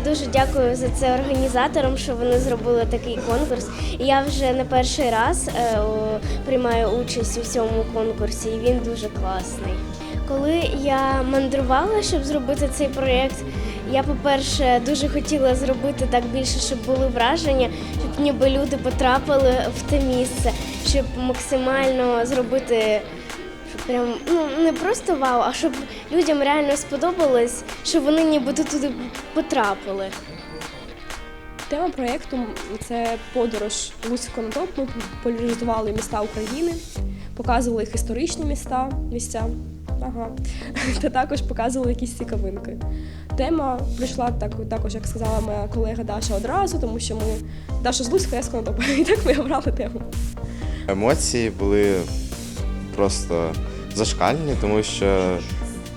дуже дякую за це організаторам, що вони зробили такий конкурс. Я вже не перший раз е, приймаю участь у цьому конкурсі, і він дуже класний. Коли я мандрувала, щоб зробити цей проєкт, я, по-перше, дуже хотіла зробити так більше, щоб були враження, щоб ніби люди потрапили в те місце, щоб максимально зробити прям ну не просто вау, а щоб людям реально сподобалось, що вони нібито туди потрапили. Тема проєкту це подорож Луцько на топ. Ми популяризували міста України, показували їх історичні міста, місця. Ага. Та також показували якісь цікавинки. Тема прийшла так, також, як сказала моя колега Даша одразу, тому що ми Даша з Луцька, я з Конотопа, і так ми обрали тему. Емоції були просто зашкальні, тому що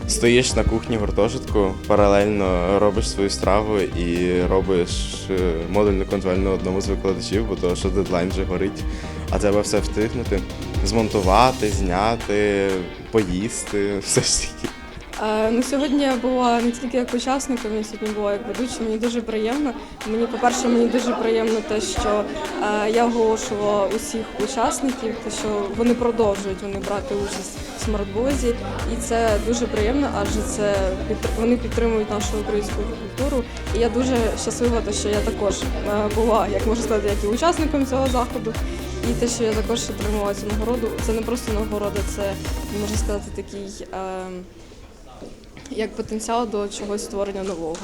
стоїш на кухні гуртожитку, паралельно робиш свою страву і робиш е, модульну контрольну одному з викладачів, бо то, що дедлайн вже горить, а треба все встигнути, змонтувати, зняти, поїсти, все ж таки. Е, Ну, сьогодні я була не тільки як учасником, я сьогодні була як ведучим. Мені дуже приємно. Мені, по-перше, мені дуже приємно те, що е, я оголошувала усіх учасників, те, що вони продовжують вони брати участь в смартбозі. І це дуже приємно, адже це вони підтримують нашу українську культуру. І я дуже щаслива, те, що я також е, була, як можна сказати, як і учасником цього заходу. І те, що я також отримала цю нагороду, це не просто нагорода, це можна сказати такий як потенціал до чогось створення нового.